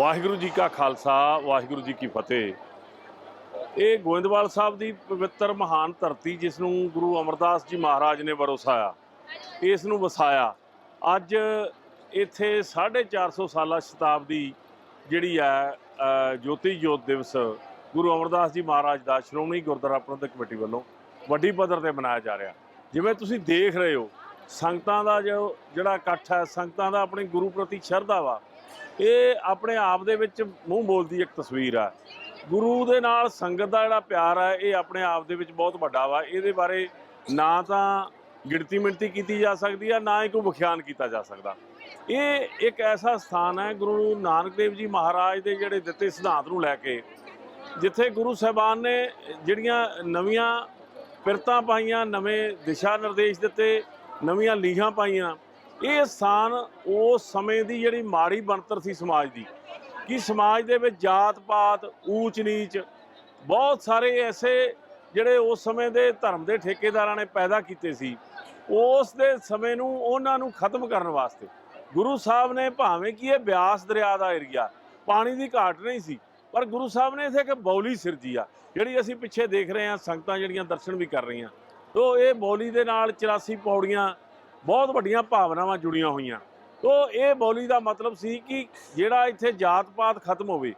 ਵਾਹਿਗੁਰੂ ਜੀ ਕਾ ਖਾਲਸਾ, ਵਾਹਿਗੁਰੂ ਜੀ ਕੀ ਫਤਿਹ। ਇਹ ਗੋਇੰਦਵਾਲ ਸਾਹਿਬ ਦੀ ਪਵਿੱਤਰ ਮਹਾਨ ਧਰਤੀ ਜਿਸ ਨੂੰ ਗੁਰੂ ਅਮਰਦਾਸ ਜੀ ਮਹਾਰਾਜ ਨੇ ਵਰੋਸਾਇਆ, ਇਸ ਨੂੰ ਵਸਾਇਆ, ਅੱਜ ਇੱਥੇ 450 ਸਾਲਾ ਸ਼ਤਾਬਦੀ ਜਿਹੜੀ ਹੈ ਜੋਤੀ ਜੋਤ ਦਿਵਸ ਗੁਰੂ ਅਮਰਦਾਸ ਜੀ ਮਹਾਰਾਜ ਦਾ ਸ਼੍ਰੋਮਣੀ ਗੁਰਦੁਆਰਾ ਪ੍ਰਬੰਧਕ ਕਮੇਟੀ ਵੱਲੋਂ ਵੱਡੀ ਪੱਧਰ ਤੇ ਮਨਾਇਆ ਜਾ ਰਿਹਾ। ਜਿਵੇਂ ਤੁਸੀਂ ਦੇਖ ਰਹੇ ਹੋ, ਸੰਗਤਾਂ ਦਾ ਜੋ ਜਿਹੜਾ ਇਕੱਠ ਹੈ, ਸੰਗਤਾਂ ਦਾ ਆਪਣੇ ਗੁਰੂ ਪ੍ਰਤੀ ਸ਼ਰਧਾ ਵਾ ਇਹ ਆਪਣੇ ਆਪ ਦੇ ਵਿੱਚ ਮੂੰਹ ਬੋਲਦੀ ਇੱਕ ਤਸਵੀਰ ਆ। ਗੁਰੂ ਦੇ ਨਾਲ ਸੰਗਤ ਦਾ ਜਿਹੜਾ ਪਿਆਰ ਹੈ ਇਹ ਆਪਣੇ ਆਪ ਦੇ ਵਿੱਚ ਬਹੁਤ ਵੱਡਾ ਵਾ। ਇਹਦੇ ਬਾਰੇ ਨਾ ਤਾਂ ਗਿਣਤੀ ਮਿਣਤੀ ਕੀਤੀ ਜਾ ਸਕਦੀ ਆ, ਨਾ ਹੀ ਕੋਈ ਵਿਖਿਆਨ ਕੀਤਾ ਜਾ ਸਕਦਾ। ਇਹ ਇੱਕ ਐਸਾ ਸਥਾਨ ਹੈ ਗੁਰੂ ਨਾਨਕ ਦੇਵ ਜੀ ਮਹਾਰਾਜ ਦੇ ਜਿਹੜੇ ਦਿੱਤੇ ਸਿਧਾਂਤ ਨੂੰ ਲੈ ਕੇ, ਜਿੱਥੇ ਗੁਰੂ ਸਾਹਿਬਾਨ ਨੇ ਜਿਹੜੀਆਂ ਨਵੀਆਂ ਪਿਰਤਾਂ ਪਾਈਆਂ, ਨਵੇਂ ਦਿਸ਼ਾ ਨਿਰਦੇਸ਼ ਦਿੱਤੇ, ਨਵੀਆਂ ਲੀਹਾਂ ਪਾਈਆਂ ਇਹ ਸਥਾਨ ਉਸ ਸਮੇਂ ਦੀ ਜਿਹੜੀ ਮਾੜੀ ਬਣਤਰ ਸੀ ਸਮਾਜ ਦੀ, ਕਿ ਸਮਾਜ ਦੇ ਵਿੱਚ ਜਾਤ ਪਾਤ, ਊਚ ਨੀਚ ਬਹੁਤ ਸਾਰੇ ਐਸੇ ਜਿਹੜੇ ਉਸ ਸਮੇਂ ਦੇ ਧਰਮ ਦੇ ਠੇਕੇਦਾਰਾਂ ਨੇ ਪੈਦਾ ਕੀਤੇ ਸੀ, ਉਸ ਦੇ ਸਮੇਂ ਨੂੰ ਉਹਨਾਂ ਨੂੰ ਖਤਮ ਕਰਨ ਵਾਸਤੇ। ਗੁਰੂ ਸਾਹਿਬ ਨੇ ਭਾਵੇਂ ਕਿ ਇਹ ਬਿਆਸ ਦਰਿਆ ਦਾ ਏਰੀਆ, ਪਾਣੀ ਦੀ ਘਾਟ ਨਹੀਂ ਸੀ, ਪਰ ਗੁਰੂ ਸਾਹਿਬ ਨੇ ਇਥੇ ਇੱਕ ਬੌਲੀ ਸਿਰਜੀ ਆ, ਜਿਹੜੀ ਅਸੀਂ ਪਿੱਛੇ ਦੇਖ ਰਹੇ ਹਾਂ, ਸੰਗਤਾਂ ਜਿਹੜੀਆਂ ਦਰਸ਼ਨ ਵੀ ਕਰ ਰਹੀਆਂ। ਤੋ ਇਹ ਬੌਲੀ ਦੇ ਨਾਲ 84 ਪੌੜੀਆਂ ਬਹੁਤ ਵੱਡੀਆਂ ਭਾਵਨਾਵਾਂ ਜੁੜੀਆਂ ਹੋਈਆਂ। ਤੋ ਇਹ ਬੋਲੀ ਦਾ ਮਤਲਬ ਸੀ ਕਿ ਜਿਹੜਾ ਇੱਥੇ ਜਾਤ-ਪਾਤ ਖਤਮ ਹੋਵੇ,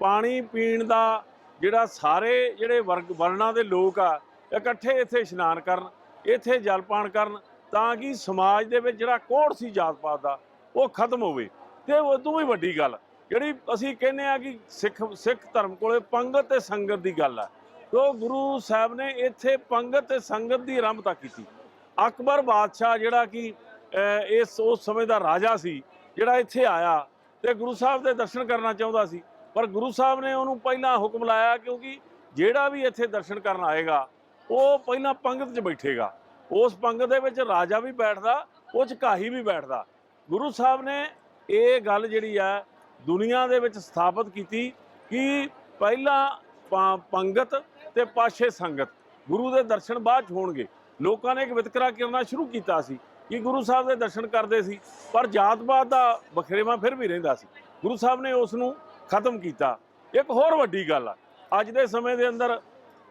ਪਾਣੀ ਪੀਣ ਦਾ ਜਿਹੜਾ ਸਾਰੇ ਜਿਹੜੇ ਵਰਗ ਵਰਨਾਂ ਦੇ ਲੋਕ ਆ, ਇਕੱਠੇ ਇੱਥੇ ਇਸ਼ਨਾਨ ਕਰਨ, ਇੱਥੇ ਜਲਪਾਨ ਕਰਨ, ਤਾਂ ਕਿ ਸਮਾਜ ਦੇ ਵਿੱਚ ਜਿਹੜਾ ਕੋੜ ਸੀ ਜਾਤ-ਪਾਤ ਦਾ, ਉਹ ਖਤਮ ਹੋਵੇ। ਤੇ ਉਦੋਂ ਤੋਂ ਵੀ ਵੱਡੀ ਗੱਲ, ਜਿਹੜੀ ਅਸੀਂ ਕਹਿੰਦੇ ਆ ਕਿ ਸਿੱਖ ਸਿੱਖ ਧਰਮ ਕੋਲੇ ਪੰਗਤ ਤੇ ਸੰਗਤ ਦੀ ਗੱਲ ਆ। ਤੋ ਗੁਰੂ ਸਾਹਿਬ ਨੇ ਇੱਥੇ ਪੰਗਤ ਤੇ ਸੰਗਤ ਦੀ ਆਰੰਭਤਾ ਕੀਤੀ। ਅਕਬਰ ਬਾਦਸ਼ਾਹ ਜਿਹੜਾ ਕਿ ਇਸ ਉਸ ਸਮੇਂ ਦਾ ਰਾਜਾ ਸੀ, ਜਿਹੜਾ ਇੱਥੇ ਆਇਆ ਤੇ ਗੁਰੂ ਸਾਹਿਬ ਦੇ ਦਰਸ਼ਨ ਕਰਨਾ ਚਾਹੁੰਦਾ ਸੀ। ਪਰ ਗੁਰੂ ਸਾਹਿਬ ਨੇ ਉਹਨੂੰ ਪਹਿਲਾਂ ਹੁਕਮ ਲਾਇਆ ਕਿਉਂਕਿ ਜਿਹੜਾ ਵੀ ਇੱਥੇ ਦਰਸ਼ਨ ਕਰਨ ਆਏਗਾ, ਉਹ ਪਹਿਲਾਂ ਪੰਗਤ 'ਚ ਬੈਠੇਗਾ। ਉਸ ਪੰਗਤ ਦੇ ਵਿੱਚ ਰਾਜਾ ਵੀ ਬੈਠਦਾ, ਉਹ 'ਚ ਕਾਹੀ ਵੀ ਬੈਠਦਾ। ਗੁਰੂ ਸਾਹਿਬ ਨੇ ਇਹ ਗੱਲ ਜਿਹੜੀ ਆ, ਦੁਨੀਆ ਦੇ ਵਿੱਚ ਸਥਾਪਿਤ ਕੀਤੀ ਕਿ ਪਹਿਲਾਂ ਪੰਗਤ ਤੇ ਪਾਸ਼ੇ ਸੰਗਤ ਗੁਰੂ ਦੇ ਦਰਸ਼ਨ ਬਾਅਦ 'ਚ ਹੋਣਗੇ। ਲੋਕਾਂ ਨੇ ਇੱਕ ਵਿਤਕਰਾ ਕਰਨਾ ਸ਼ੁਰੂ ਕੀਤਾ ਸੀ ਕਿ ਗੁਰੂ ਸਾਹਿਬ ਦੇ ਦਰਸ਼ਨ ਕਰਦੇ ਸੀ, ਪਰ ਜਾਤ-ਪਾਤ ਦਾ ਬਖਰੇਵਾ ਫਿਰ ਵੀ ਰਹਿੰਦਾ ਸੀ। ਗੁਰੂ ਸਾਹਿਬ ਨੇ ਉਸ ਨੂੰ ਖਤਮ ਕੀਤਾ। ਇੱਕ ਹੋਰ ਵੱਡੀ ਗੱਲ ਆ, ਅੱਜ ਦੇ ਸਮੇਂ ਦੇ ਅੰਦਰ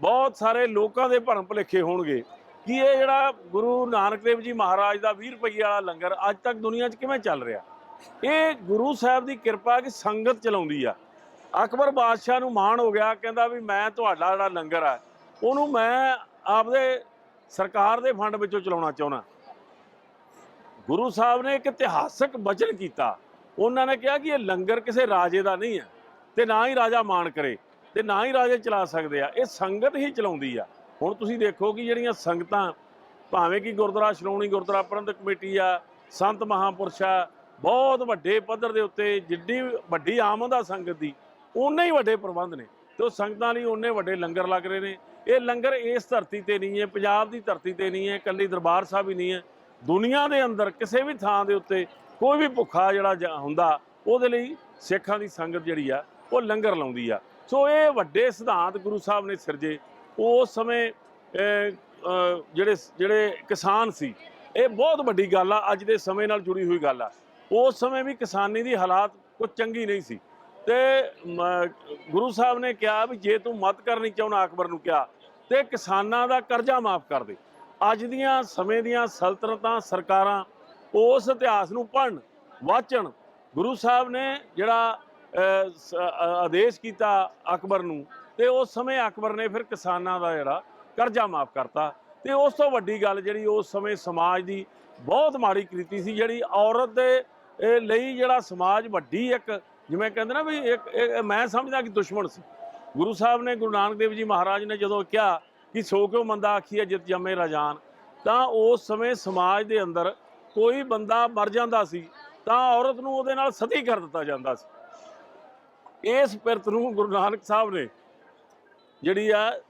ਬਹੁਤ ਸਾਰੇ ਲੋਕਾਂ ਦੇ ਭਰਮ ਭੁਲੇਖੇ ਹੋਣਗੇ ਕਿ ਇਹ ਜਿਹੜਾ ਗੁਰੂ ਨਾਨਕ ਦੇਵ ਜੀ ਮਹਾਰਾਜ ਦਾ 20 ਰੁਪਏ ਵਾਲਾ ਲੰਗਰ ਅੱਜ ਤੱਕ ਦੁਨੀਆ 'ਚ ਕਿਵੇਂ ਚੱਲ ਰਿਹਾ? ਇਹ ਗੁਰੂ ਸਾਹਿਬ ਦੀ ਕਿਰਪਾ ਕਿ ਸੰਗਤ ਚਲਾਉਂਦੀ ਆ। ਅਕਬਰ ਬਾਦਸ਼ਾਹ ਨੂੰ ਮਾਣ ਹੋ ਗਿਆ, ਕਹਿੰਦਾ ਵੀ ਮੈਂ ਤੁਹਾਡਾ ਜਿਹੜਾ ਲੰਗਰ ਆ, ਉਹਨੂੰ ਮੈਂ ਆਪਦੇ ਸਰਕਾਰ ਦੇ ਫੰਡ ਵਿੱਚੋਂ ਚਲਾਉਣਾ ਚਾਹੁੰਦਾ। ਗੁਰੂ ਸਾਹਿਬ ਨੇ ਇੱਕ ਇਤਿਹਾਸਕ ਵਚਨ ਕੀਤਾ। ਉਹਨਾਂ ਨੇ ਕਿਹਾ ਕਿ ਇਹ ਲੰਗਰ ਕਿਸੇ ਰਾਜੇ ਦਾ ਨਹੀਂ ਹੈ ਤੇ ਨਾ ਹੀ ਰਾਜਾ ਮਾਣ ਕਰੇ ਤੇ ਨਾ ਹੀ ਰਾਜੇ ਚਲਾ ਸਕਦੇ ਆ। ਇਹ ਸੰਗਤ ਹੀ ਚਲਾਉਂਦੀ ਆ। ਹੁਣ ਤੁਸੀਂ ਦੇਖੋ ਕਿ ਜਿਹੜੀਆਂ ਸੰਗਤਾਂ, ਭਾਵੇਂ ਕਿ ਗੁਰਦੁਆਰਾ ਸ਼੍ਰੋਮਣੀ ਗੁਰਦੁਆਰਾ ਪ੍ਰਬੰਧਕ ਕਮੇਟੀ ਆ, ਸੰਤ ਮਹਾਂਪੁਰਸ਼ ਆ, ਬਹੁਤ ਵੱਡੇ ਪੱਧਰ ਦੇ ਉੱਤੇ ਜਿੱਡੀ ਵੱਡੀ ਆਮਦ ਆ ਸੰਗਤ ਦੀ ਉਨੇ ਹੀ ਵੱਡੇ ਪ੍ਰਬੰਧ ਨੇ। ਤੇ ਉਹ ਸੰਗਤਾਂ ਲਈ ਉਨੇ ਵੱਡੇ ਲੰਗਰ ਲੱਗ ਰਹੇ ਨੇ? ਇਹ ਲੰਗਰ ਇਸ ਧਰਤੀ ਤੇ ਨਹੀਂ ਹੈ, ਪੰਜਾਬ ਦੀ ਧਰਤੀ ਤੇ ਨਹੀਂ ਹੈ, ਇਕੱਲੀ ਦਰਬਾਰ ਸਾਹਿਬ ਹੀ ਨਹੀਂ ਹੈ। ਦੁਨੀਆ ਦੇ ਅੰਦਰ ਕਿਸੇ ਵੀ ਥਾਂ ਦੇ ਉੱਤੇ ਕੋਈ ਵੀ ਭੁੱਖਾ ਜਿਹੜਾ ਜ- ਹੁੰਦਾ, ਉਹਦੇ ਲਈ ਸਿੱਖਾਂ ਦੀ ਸੰਗਤ ਜਿਹੜੀ ਆ, ਉਹ ਲੰਗਰ ਲਾਉਂਦੀ ਆ। ਸੋ ਇਹ ਵੱਡੇ ਸਿਧਾਂਤ ਗੁਰੂ ਸਾਹਿਬ ਨੇ ਸਿਰਜੇ। ਉਸ ਸਮੇਂ ਜਿਹੜੇ ਜਿਹੜੇ ਕਿਸਾਨ ਸੀ, ਇਹ ਬਹੁਤ ਵੱਡੀ ਗੱਲ ਆ, ਅੱਜ ਦੇ ਸਮੇਂ ਨਾਲ ਜੁੜੀ ਹੋਈ ਗੱਲ ਆ। ਉਸ ਸਮੇਂ ਵੀ ਕਿਸਾਨੀ ਦੀ ਹਾਲਾਤ ਕੁਝ ਚੰਗੀ ਨਹੀਂ ਸੀ। ਤੇ ਮ- ਗੁਰੂ ਸਾਹਿਬ ਨੇ ਕਿਹਾ ਵੀ ਜੇ ਤੂੰ ਮਤ ਕਰਨੀ ਚਾਹੁੰਦਾ ਅਕਬਰ ਨੂੰ ਕਿਹਾ, ਤੇ ਕਿਸਾਨਾਂ ਦਾ ਕਰਜ਼ਾ ਮਾਫ ਕਰ ਦੇ। ਅੱਜ ਦੀਆਂ ਸਮੇਂ ਦੀਆਂ ਸਲਤਨਤਾਂ, ਸਰਕਾਰਾਂ ਉਸ ਇਤਿਹਾਸ ਨੂੰ ਪੜ੍ਹਨ, ਵਾਚਣ। ਗੁਰੂ ਸਾਹਿਬ ਨੇ ਜਿਹੜਾ ਆਦੇਸ਼ ਕੀਤਾ ਅਕਬਰ ਨੂੰ, ਤੇ ਉਸ ਸਮੇਂ ਅਕਬਰ ਨੇ ਫਿਰ ਕਿਸਾਨਾਂ ਦਾ ਜਿਹੜਾ ਕਰਜ਼ਾ ਮਾਫ ਕਰਤਾ। ਤੇ ਉਸ ਤੋਂ ਵੱਡੀ ਗੱਲ ਜਿਹੜੀ ਉਸ ਸਮੇਂ ਸਮਾਜ ਦੀ ਬਹੁਤ ਮਾੜੀ ਕ੍ਰਿਤੀ ਸੀ, ਜਿਹੜੀ ਔਰਤ ਦੇ ਲਈ ਜਿਹੜਾ ਸਮਾਜ ਵੱਡੀ ਇੱਕ ਜਿਵੇਂ ਕਹਿੰਦੇ ਨਾ ਵੀ ਇੱਕ ਇੱਕ- ਮੈਂ ਸਮਝਦਾ ਕਿ ਦੁਸ਼ਮਣ ਸੀ। ਗੁਰੂ ਸਾਹਿਬ ਨੇ ਗੁਰੂ ਨਾਨਕ ਦੇਵ ਜੀ ਮਹਾਰਾਜ ਨੇ ਜਦੋਂ ਕਿਹਾ ਕਿ ਸੋ ਕਿਉ ਮੰਦਾ ਆਖੀਏ ਜਿਤ ਜੰਮੇ ਰਾਜਾਨ ਤਾਂ ਉਸ ਸਮੇਂ ਸਮਾਜ ਦੇ ਅੰਦਰ ਕੋਈ ਬੰਦਾ ਮਰ ਜਾਂਦਾ ਸੀ, ਤਾਂ ਔਰਤ ਨੂੰ ਉਹਦੇ ਨਾਲ ਸਤੀ ਕਰ ਦਿੱਤਾ ਜਾਂਦਾ ਸੀ। ਇਸ ਪਿਰਤ ਨੂੰ ਗੁਰੂ ਨਾਨਕ ਸਾਹਿਬ ਨੇ ਜਿਹੜੀ ਆ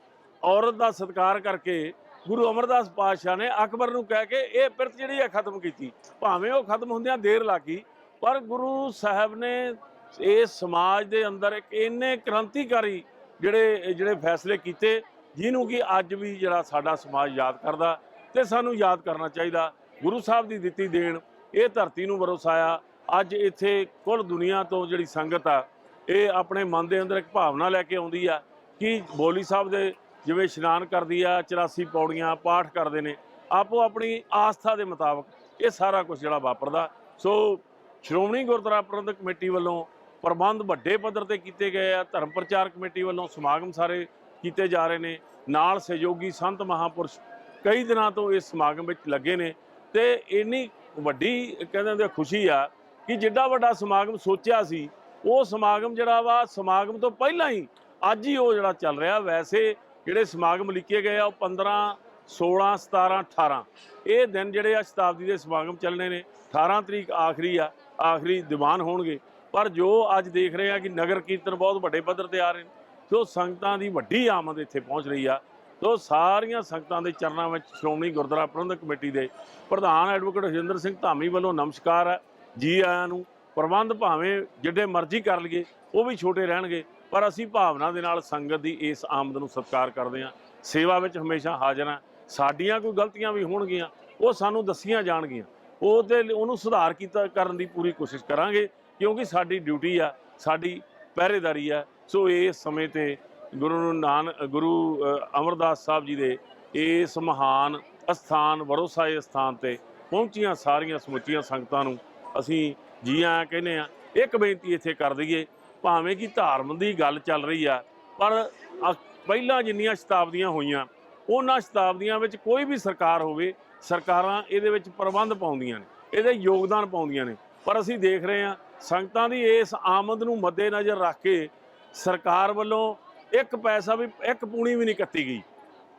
ਔਰਤ ਦਾ ਸਤਿਕਾਰ ਕਰਕੇ ਗੁਰੂ ਅਮਰਦਾਸ ਪਾਤਸ਼ਾਹ ਨੇ ਅਕਬਰ ਨੂੰ ਕਹਿ ਕੇ ਇਹ ਪਿਰਤ ਜਿਹੜੀ ਆ ਖਤਮ ਕੀਤੀ। ਭਾਵੇਂ ਉਹ ਖਤਮ ਹੁੰਦਿਆਂ ਦੇਰ ਲੱਗੀ ਪਰ ਗੁਰੂ ਸਾਹਿਬ ਨੇ ਇਹ ਸਮਾਜ ਦੇ ਅੰਦਰ ਇੱਕ ਇੰਨੇ ਕ੍ਰਾਂਤੀਕਾਰੀ ਜਿਹੜੇ ਜਿਹੜੇ ਫੈਸਲੇ ਕੀਤੇ, ਜਿਹਨੂੰ ਕਿ ਅੱਜ ਵੀ ਜਿਹੜਾ ਸਾਡਾ ਸਮਾਜ ਯਾਦ ਕਰਦਾ ਤੇ ਸਾਨੂੰ ਯਾਦ ਕਰਨਾ ਚਾਹੀਦਾ। ਗੁਰੂ ਸਾਹਿਬ ਦੀ ਦਿੱਤੀ ਦੇਣ, ਇਹ ਧਰਤੀ ਨੂੰ ਵਰਸਾਇਆ ਅੱਜ ਇੱਥੇ ਕੁੱਲ ਦੁਨੀਆ ਤੋਂ ਜਿਹੜੀ ਸੰਗਤ ਆ, ਇਹ ਆਪਣੇ ਮਨ ਦੇ ਅੰਦਰ ਇੱਕ ਭਾਵਨਾ ਲੈ ਕੇ ਆਉਂਦੀ ਆ ਕਿ ਬੋਲੀ ਸਾਹਿਬ ਦੇ ਜਿਵੇਂ ਇਸ਼ਨਾਨ ਕਰਦੀ ਆ 84 ਪੌੜੀਆਂ ਪਾਠ ਕਰਦੇ ਨੇ, ਆਪੋ ਆਪਣੀ ਆਸਥਾ ਦੇ ਮੁਤਾਬਕ ਇਹ ਸਾਰਾ ਕੁਝ ਜਿਹੜਾ ਵਾਪਰਦਾ। ਸੋ ਸ਼੍ਰੋਮਣੀ ਗੁਰਦੁਆਰਾ ਪ੍ਰਬੰਧਕ ਕਮੇਟੀ ਵੱਲੋਂ ਪ੍ਰਬੰਧ ਵੱਡੇ ਪੱਧਰ ਤੇ ਕੀਤੇ ਗਏ ਆ, ਧਰਮ ਪ੍ਰਚਾਰ ਕਮੇਟੀ ਵੱਲੋਂ ਸਮਾਗਮ ਸਾਰੇ ਕੀਤੇ ਜਾ ਰਹੇ ਨੇ, ਨਾਲ ਸਹਿਯੋਗੀ ਸੰਤ ਮਹਾਪੁਰਸ਼ ਕਈ ਦਿਨਾਂ ਤੋਂ ਇਸ ਸਮਾਗਮ ਵਿੱਚ ਲੱਗੇ ਨੇ ਤੇ ਇੰਨੀ ਵੱਡੀ ਕਹਿੰਦੇ ਹੁੰਦੇ ਆ, ਖੁਸ਼ੀ ਆ ਕਿ ਜਿੱਡਾ ਵੱਡਾ ਸਮਾਗਮ ਸੋਚਿਆ ਸੀ, ਉਹ ਸਮਾਗਮ ਜਿਹੜਾ ਵਾ, ਸਮਾਗਮ ਤੋਂ ਪਹਿਲਾਂ ਹੀ ਅੱਜ ਹੀ ਉਹ ਜਿਹੜਾ ਚੱਲ ਰਿਹਾ, ਵੈਸੇ ਜਿਹੜੇ ਸਮਾਗਮ ਲਿਖੇ ਗਏ ਆ, ਉਹ 15 16 17 18 ਇਹ ਦਿਨ ਜਿਹੜੇ ਆ ਸ਼ਤਾਬਦੀ ਦੇ ਸਮਾਗਮ ਚੱਲਣੇ ਨੇ 18 ਤਰੀਕ ਆਖਰੀ ਆ, ਆਖਰੀ ਦੀਵਾਨ ਹੋਣਗੇ ਪਰ ਜੋ ਅੱਜ ਦੇਖ ਰਹੇ ਆ ਕਿ ਨਗਰ ਕੀਰਤਨ ਬਹੁਤ ਵੱਡੇ ਪੱਧਰ ਤੇ ਆ ਰਹੇ ਨੇ ਸੋ ਸੰਗਤਾਂ ਦੀ ਵੱਡੀ ਆਮਦ ਇੱਥੇ ਪਹੁੰਚ ਰਹੀ ਆ। ਸੋ ਸਾਰੀਆਂ ਸੰਗਤਾਂ ਦੇ ਚਰਨਾਂ ਵਿੱਚ ਸ਼੍ਰੋਮਣੀ ਗੁਰਦੁਆਰਾ ਪ੍ਰਬੰਧਕ ਕਮੇਟੀ ਦੇ ਪ੍ਰਧਾਨ ਐਡਵੋਕੇਟ ਹਰਜਿੰਦਰ ਸਿੰਘ ਧਾਮੀ ਵੱਲੋਂ ਨਮਸਕਾਰ ਹੈ ਜੀ ਆਇਆਂ ਨੂੰ ਪ੍ਰਬੰਧ ਭਾਵੇਂ ਜਿੱਡੇ ਮਰਜ਼ੀ ਕਰ ਲਈਏ, ਉਹ ਵੀ ਛੋਟੇ ਰਹਿਣਗੇ, ਪਰ ਅਸੀਂ ਭਾਵਨਾ ਦੇ ਨਾਲ ਸੰਗਤ ਦੀ ਇਸ ਆਮਦ ਨੂੰ ਸਤਿਕਾਰ ਕਰਦੇ ਹਾਂ। ਸੇਵਾ ਵਿੱਚ ਹਮੇਸ਼ਾ ਹਾਜ਼ਰ ਹਾਂ। ਸਾਡੀਆਂ ਕੋਈ ਗਲਤੀਆਂ ਵੀ ਹੋਣਗੀਆਂ, ਉਹ ਸਾਨੂੰ ਦੱਸੀਆਂ ਜਾਣਗੀਆਂ। ਉਹ ਤੇ ਉਹਨੂੰ ਸੁਧਾਰ ਕੀਤਾ ਕਰਨ ਦੀ ਪੂਰੀ ਕੋਸ਼ਿਸ਼ ਕਰਾਂਗੇ। ਕਿਉਂਕਿ ਸਾਡੀ ਡਿਊਟੀ ਆ, ਸਾਡੀ ਪਹਿਰੇਦਾਰੀ ਆ। ਸੋ ਇਸ ਸਮੇਂ ਤੇ ਗੁਰੂ ਨਾਨਕ ਗੁਰੂ ਅਮਰਦਾਸ ਸਾਹਿਬ ਜੀ ਦੇ ਇਸ ਮਹਾਨ ਅਸਥਾਨ, ਵਰੋਸਾਏ ਅਸਥਾਨ ਤੇ ਪਹੁੰਚੀਆਂ ਸਾਰੀਆਂ ਸਮੁੱਚੀਆਂ ਸੰਗਤਾਂ ਨੂੰ ਅਸੀਂ ਜੀ ਆਇਆਂ ਕਹਿੰਦੇ ਆ ਇੱਕ ਬੇਨਤੀ ਇੱਥੇ ਕਰ ਦਈਏ, ਭਾਵੇਂ ਕਿ ਧਾਰਮ ਦੀ ਗੱਲ ਚੱਲ ਰਹੀ ਆ, ਪਰ ਅ- ਪਹਿਲਾਂ ਜਿੰਨੀਆਂ ਸ਼ਤਾਬਦੀਆਂ ਹੋਈਆਂ, ਉਹਨਾਂ ਸ਼ਤਾਬਦੀਆਂ ਵਿੱਚ ਕੋਈ ਵੀ ਸਰਕਾਰ ਹੋਵੇ, ਸਰਕਾਰਾਂ ਇਹਦੇ ਵਿੱਚ ਪ੍ਰਬੰਧ ਪਾਉਂਦੀਆਂ ਨੇ, ਇਹਦੇ ਯੋਗਦਾਨ ਪਾਉਂਦੀਆਂ ਨੇ। ਪਰ ਅਸੀਂ ਦੇਖ ਰਹੇ ਹਾਂ ਸੰਗਤਾਂ ਦੀ ਇਸ ਆਮਦ ਨੂੰ ਮੱਦੇਨਜ਼ਰ ਰੱਖ ਕੇ ਸਰਕਾਰ ਵੱਲੋਂ ਇੱਕ ਪੈਸਾ ਵੀ, ਇੱਕ ਪੂਣੀ ਵੀ ਨਹੀਂ ਕੱਟੀ ਗਈ।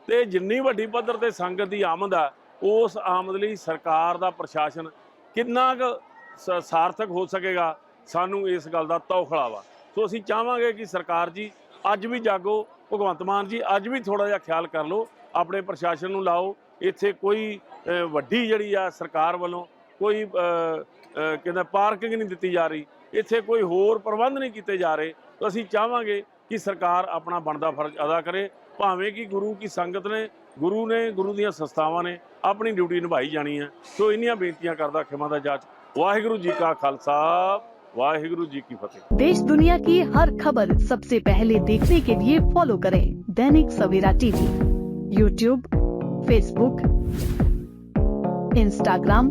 ਤੇ ਜਿੰਨੀ ਵੱਡੀ ਪੱਧਰ ਤੇ ਸੰਗਤ ਦੀ ਆਮਦ ਆ, ਉਸ ਆਮਦ ਲਈ ਸਰਕਾਰ ਦਾ ਪ੍ਰਸ਼ਾਸਨ ਕਿੰਨਾ ਕੁ ਸਾਰਥਕ ਹੋ ਸਕੇਗਾ, ਸਾਨੂੰ ਇਸ ਗੱਲ ਦਾ ਤੌਖਲਾ ਵਾ। ਸੋ ਅਸੀਂ ਚਾਹਾਂਗੇ ਕਿ ਸਰਕਾਰ ਜੀ, ਅੱਜ ਵੀ ਜਾਗੋ, ਭਗਵੰਤ ਮਾਨ ਜੀ, ਅੱਜ ਵੀ ਥੋੜਾ ਜਿਹਾ ਖਿਆਲ ਕਰ ਲਓ, ਆਪਣੇ ਪ੍ਰਸ਼ਾਸਨ ਨੂੰ ਲਾਓ। ਇੱਥੇ ਕੋਈ ਵੱਡੀ ਜਿਹੜੀ ਆ ਸਰਕਾਰ ਵੱਲੋਂ ਕੋਈ ਕਹਿੰਦਾ ਪਾਰਕਿੰਗ ਨਹੀਂ ਦਿੱਤੀ ਜਾ ਰਹੀ। ਇੱਥੇ ਕੋਈ ਹੋਰ ਪ੍ਰਬੰਧ ਨਹੀਂ ਕੀਤੇ ਜਾ ਰਹੇ। ਤਾਂ ਅਸੀਂ ਚਾਹਾਂਗੇ ਕਿ ਸਰਕਾਰ ਆਪਣਾ ਬਣਦਾ ਫਰਜ਼ ਅਦਾ ਕਰੇ। ਭਾਵੇਂ ਕਿ ਗੁਰੂ ਕੀ ਸੰਗਤ ਨੇ, ਗੁਰੂ ਨੇ, ਗੁਰੂ ਦੀਆਂ ਸੰਸਥਾਵਾਂ ਨੇ ਆਪਣੀ ਡਿਊਟੀ ਨਿਭਾਈ ਜਾਣੀ ਹੈ ਸੋ ਇੰਨੀਆਂ ਬੇਨਤੀਆਂ ਕਰਦਾ ਖਿਮਾ ਦਾ ਜਾਚ। ਵਾਹਿਗੁਰੂ ਜੀ ਕਾ ਖਾਲਸਾ वाहिगुरु जी की फतेह देश दुनिया की हर खबर सबसे पहले देखने के लिए फॉलो करें Dainik Savera TV YouTube Facebook Instagram